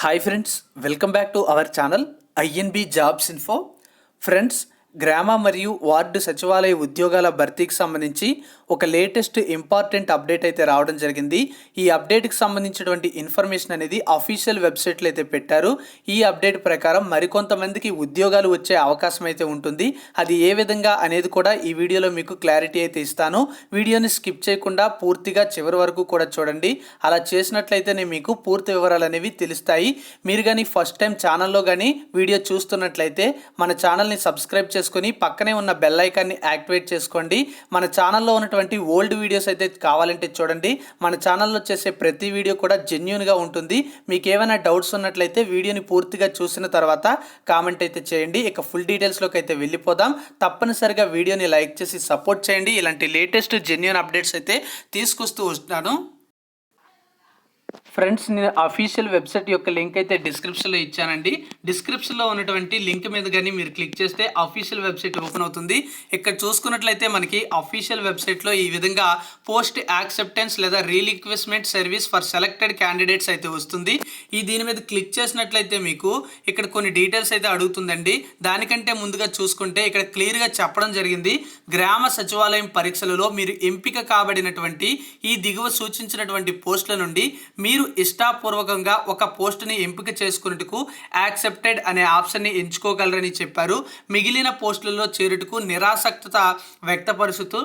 hi friends welcome back to our channel INB jobs info friends గ్రామ మరియు ward సచివాలయ ఉద్యోగాల భర్తీకి సంబంధించి ఒక లేటెస్ట్ ఇంపార్టెంట్ అప్డేట్ అయితే రావడం జరిగింది. ఈ అప్డేట్కి సంబంధించినటువంటి ఇన్ఫర్మేషన్ అనేది అఫీషియల్ వెబ్సైట్లో అయితే పెట్టారు. ఈ అప్డేట్ ప్రకారం మరికొంతమందికి ఉద్యోగాలు వచ్చే అవకాశం అయితే ఉంటుంది. అది ఏ విధంగా అనేది కూడా ఈ వీడియోలో మీకు క్లారిటీ అయితే ఇస్తాను. వీడియోని స్కిప్ చేయకుండా పూర్తిగా చివరి వరకు కూడా చూడండి. అలా చేసినట్లయితేనే మీకు పూర్తి వివరాలు అనేవి తెలుస్తాయి. మీరు కానీ ఫస్ట్ టైం ఛానల్లో కానీ వీడియో చూస్తున్నట్లయితే మన ఛానల్ని సబ్స్క్రైబ్ చేసుకొని పక్కనే ఉన్న బెల్ ఐకాన్ని యాక్టివేట్ చేసుకోండి. మన ఛానల్లో ఉన్నటువంటి ఓల్డ్ వీడియోస్ అయితే కావాలంటే చూడండి. మన ఛానల్లో చేసే ప్రతి వీడియో కూడా జెన్యున్గా ఉంటుంది. మీకు ఏమైనా డౌట్స్ ఉన్నట్లయితే వీడియోని పూర్తిగా చూసిన తర్వాత కామెంట్ అయితే చేయండి. ఇక ఫుల్ డీటెయిల్స్లోకి అయితే వెళ్ళిపోదాం. తప్పనిసరిగా వీడియోని లైక్ చేసి సపోర్ట్ చేయండి. ఇలాంటి లేటెస్ట్ జెన్యున్ అప్డేట్స్ అయితే తీసుకొస్తూ వస్తున్నాను ఫ్రెండ్స్ నేను అఫీషియల్ వెబ్సైట్ యొక్క లింక్ అయితే డిస్క్రిప్షన్లో ఇచ్చానండి. డిస్క్రిప్షన్లో ఉన్నటువంటి లింక్ మీద కానీ మీరు క్లిక్ చేస్తే అఫీషియల్ వెబ్సైట్ ఓపెన్ అవుతుంది. ఇక్కడ చూసుకున్నట్లయితే మనకి అఫీషియల్ వెబ్సైట్లో ఈ విధంగా పోస్ట్ యాక్సెప్టెన్స్ లేదా relinquishment service for selected candidates అయితే వస్తుంది. ఈ దీని మీద క్లిక్ చేసినట్లయితే మీకు ఇక్కడ కొన్ని డీటెయిల్స్ అయితే అడుగుతుందండి. దానికంటే ముందుగా చూసుకుంటే ఇక్కడ క్లియర్గా చెప్పడం జరిగింది. గ్రామ సచివాలయం పరీక్షలలో మీరు ఎంపిక కాబడినటువంటి ఈ దిగువ సూచించినటువంటి పోస్టుల నుండి మీరు ఇష్టాపూర్వకంగా ఒక పోస్టుని ఎంపిక చేసుకున్నట్టుకు యాక్సెప్టెడ్ అనే ఆప్షన్ని ఎంచుకోగలరని చెప్పారు. మిగిలిన పోస్టులలో చేరుటకు నిరాసక్తత వ్యక్తపరుస్తూ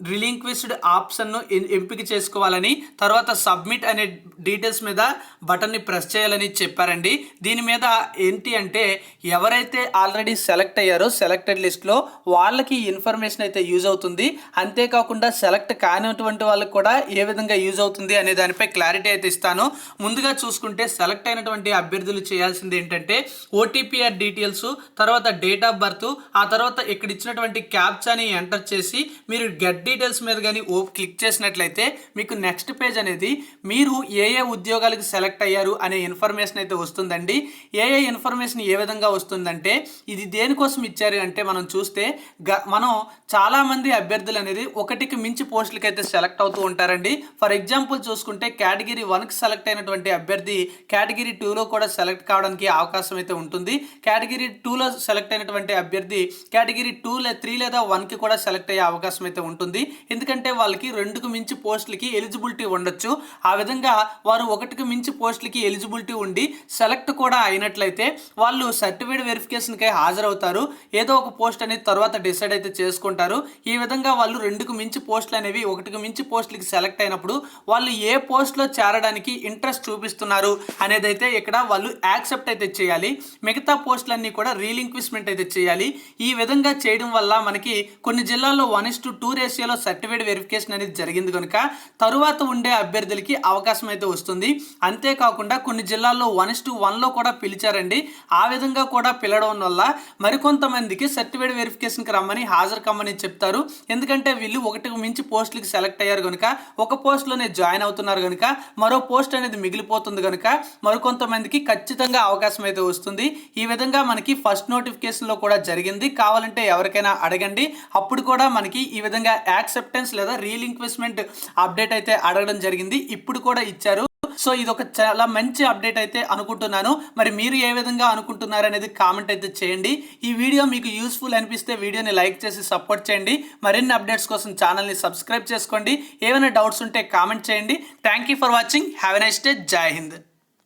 రిలింక్విస్డ్ ఆప్షన్ను ఎంపిక చేసుకోవాలని తర్వాత సబ్మిట్ అనే డీటెయిల్స్ మీద బటన్ని ప్రెస్ చేయాలని చెప్పారండి. దీని మీద ఏంటి అంటే ఎవరైతే ఆల్రెడీ సెలెక్ట్ అయ్యారో సెలెక్టెడ్ లిస్ట్లో వాళ్ళకి ఇన్ఫర్మేషన్ అయితే యూజ్ అవుతుంది. అంతేకాకుండా సెలెక్ట్ కానటువంటి వాళ్ళకి కూడా ఏ విధంగా యూజ్ అవుతుంది అనే దానిపై క్లారిటీ అయితే ఇస్తాను. ముందుగా చూసుకుంటే సెలెక్ట్ అయినటువంటి అభ్యర్థులు చేయాల్సింది ఏంటంటే ఓటీపీఆర్ డీటెయిల్స్ తర్వాత డేట్ ఆఫ్ బర్త్ ఆ తర్వాత ఇక్కడ ఇచ్చినటువంటి క్యాప్చాని ఎంటర్ చేసి మీరు గెట్ డీటెయిల్స్ మీద కానీ ఓ క్లిక్ చేసినట్లయితే మీకు నెక్స్ట్ పేజ్ అనేది మీరు ఏ ఏ ఉద్యోగాలకు సెలెక్ట్ అయ్యారు అనే ఇన్ఫర్మేషన్ అయితే వస్తుందండి. ఏ ఏ ఇన్ఫర్మేషన్ ఏ విధంగా వస్తుందంటే ఇది దేనికోసం ఇచ్చారు అంటే మనం చూస్తే గ మనం చాలామంది అభ్యర్థులు అనేది ఒకటికి మించి పోస్టులకి అయితే సెలెక్ట్ అవుతూ ఉంటారండి. ఫర్ ఎగ్జాంపుల్ చూసుకుంటే కేటగిరీ వన్కి సెలెక్ట్ అయినటువంటి అభ్యర్థి కేటగిరీ టూలో కూడా సెలెక్ట్ కావడానికి అవకాశం అయితే ఉంటుంది. కేటగిరీ టూలో సెలెక్ట్ అయినటువంటి అభ్యర్థి కేటగిరీ టూ లే త్రీ లేదా వన్కి కూడా సెలెక్ట్ అయ్యే అవకాశం అయితే ఉంటుంది. ఎందుకంటే వాళ్ళకి రెండుకు మించి పోస్టులకి ఎలిజిబిలిటీ ఉండొచ్చు. ఆ విధంగా వారు ఒకటికి మించి పోస్టులకి ఎలిజిబిలిటీ ఉండి సెలెక్ట్ కూడా అయినట్లయితే వాళ్ళు సర్టిఫికేట్ వెరిఫికేషన్కై హాజరవుతారు. ఏదో ఒక పోస్ట్ అనేది తర్వాత డిసైడ్ అయితే చేసుకుంటారు. ఈ విధంగా వాళ్ళు రెండుకు మించి పోస్టులు అనేవి ఒకటికి మించి పోస్టులకి సెలెక్ట్ అయినప్పుడు వాళ్ళు ఏ పోస్ట్లో చేరడానికి ఇంట్రెస్ట్ చూపిస్తున్నారు అనేది అయితే ఇక్కడ వాళ్ళు యాక్సెప్ట్ అయితే చేయాలి. మిగతా పోస్టులన్నీ కూడా రీలింక్విస్మెంట్ అయితే చేయాలి. ఈ విధంగా చేయడం వల్ల మనకి కొన్ని జిల్లాల్లో వన్ ఇస్ టు టూ రేషియోలో సర్టిఫికేట్ వెరిఫికేషన్ అనేది జరిగింది కనుక తరువాత ఉండే అభ్యర్థులకి అవకాశం అయితే వస్తుంది. అంతేకాకుండా కొన్ని జిల్లాల్లో వన్ ఇస్ టు వన్లో కూడా పిలిచారండి. ఆ విధంగా కూడా పిలవడం వల్ల మరికొంతమందికి సర్టిఫైడ్ వెరిఫికేషన్కి రమ్మని హాజరు కమ్మని చెప్తారు. ఎందుకంటే వీళ్ళు ఒకటికి మించి పోస్టులకి సెలెక్ట్ అయ్యారు కనుక ఒక పోస్ట్లోనే జాయిన్ అవుతున్నారు కనుక మరో పోస్ట్ అనేది మిగిలిపోతుంది కనుక మరికొంతమందికి ఖచ్చితంగా అవకాశం అయితే వస్తుంది. ఈ విధంగా మనకి ఫస్ట్ నోటిఫికేషన్లో కూడా జరిగింది. కావాలంటే ఎవరికైనా అడగండి. అప్పుడు కూడా మనకి ఈ విధంగా యాక్సెప్టెన్స్ లేదా రీలింక్వెస్ట్మెంట్ అప్డేట్ అయితే అడగడం జరిగింది. ఇప్పుడు కూడా ఇచ్చారు. సో ఇది ఒక చాలా మంచి అప్డేట్ అయితే అనుకుంటున్నాను. మరి మీరు ఏ విధంగా అనుకుంటున్నారు అనేది కామెంట్ అయితే చేయండి. ఈ వీడియో మీకు యూస్ఫుల్ అనిపిస్తే వీడియోని లైక్ చేసి సపోర్ట్ చేయండి. మరిన్ని అప్డేట్స్ కోసం ఛానల్ని సబ్స్క్రైబ్ చేసుకోండి. ఏమైనా డౌట్స్ ఉంటే కామెంట్ చేయండి. Thank you for watching have a nice day జై హింద్